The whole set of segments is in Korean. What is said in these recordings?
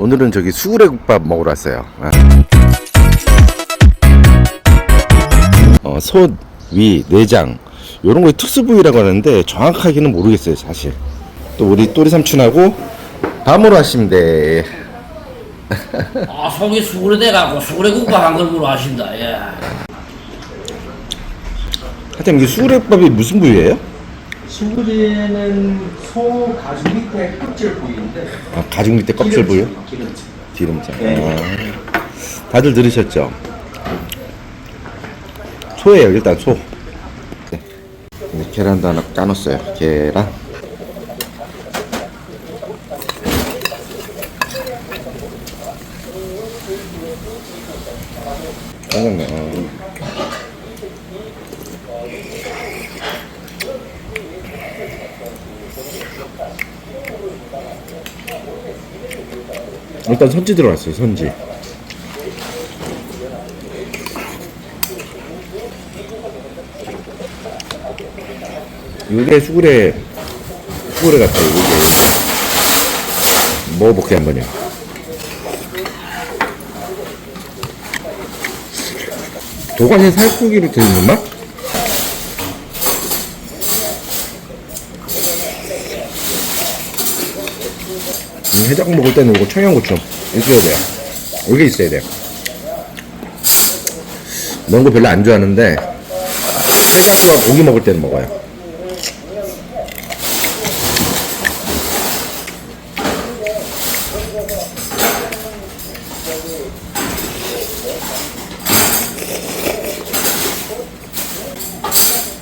오늘은 저기 수구레국밥 먹으러 왔어요. 아. 어, 소, 위, 내장 이런 거의 특수 부위라고 하는데 정확하게는 모르겠어요 사실. 또 우리 또리 삼촌하고 밤으로 하시면 돼. 아 속이 수그레돼갖고 수그레국밥 한 그릇으로 하신다 예. 하여튼 이게 수구레국밥이 무슨 부위예요? 수구리에는 소 가죽 밑에 껍질 부위인데 아, 가죽 밑에 껍질 부위? 기름진 기름장. 네. 아, 다들 들으셨죠? 소예요, 일단 소. 네. 이제 계란도 하나 까놨어요. 계란. 짜장면. 어. 일단 선지 들어갔어요, 선지. 이게 수구레, 수구레 같아요, 이게. 먹어볼게, 한번요. 도가니 살코기를 들는 맛? 해장 먹을 때는 이거 청양고추 있어야 돼요. 이게 있어야 돼요. 매운 거 별로 안 좋아하는데 해장과 고기 먹을 때는 먹어요.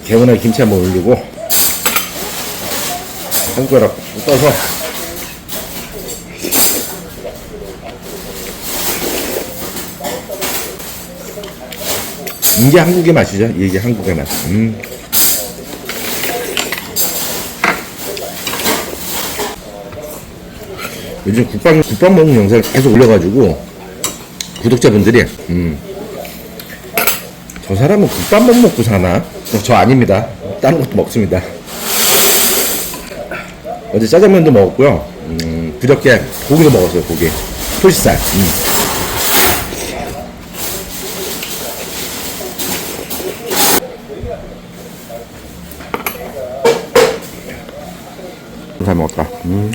개운하게 김치 한번 올리고 한 숟가락 떠서 이게 한국의 맛이죠. 이게 한국의 맛. 음. 요즘 국밥 국밥 먹는 영상을 계속 올려가지고 구독자분들이 음. 저 사람은 국밥만 먹고 사나? 어, 저 아닙니다. 다른 것도 먹습니다. 어제 짜장면도 먹었고요. 음, 그저께 고기도 먹었어요. 고기. 토시살. 음. 잘 먹었다. 음.